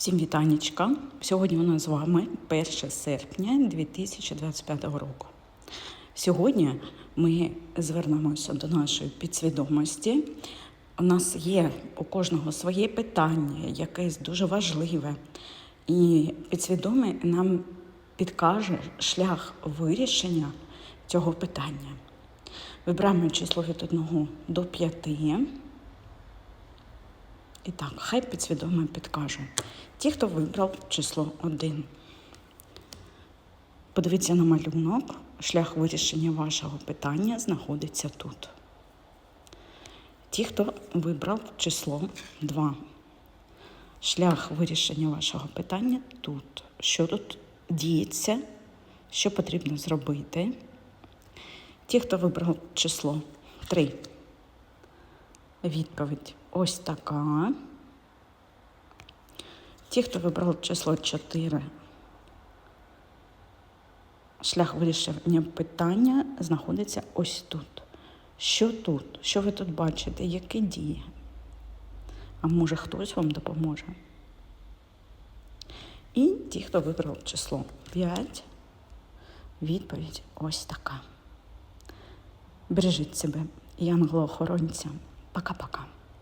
Всім вітанечка. Сьогодні у нас з вами 1 серпня 2025 року. Сьогодні ми звернемося до нашої підсвідомості. У нас є у кожного своє питання, якесь дуже важливе. І підсвідомий нам підкаже шлях вирішення цього питання. Вибираємо число від 1 до 5. І так, хай підсвідомо підкаже. Ті, хто вибрав число 1. Подивіться на малюнок. Шлях вирішення вашого питання знаходиться тут. Ті, хто вибрав число 2. Шлях вирішення вашого питання тут. Що тут діється, що потрібно зробити. Ті, хто вибрав число 3. Відповідь ось така. Ті, хто вибрав число 4, шлях вирішення питання знаходиться ось тут. Що тут? Що ви тут бачите? Які дії? А може хтось вам допоможе? І ті, хто вибрав число 5, відповідь ось така. Бережіть себе, янголо-охоронця. Пока-пока.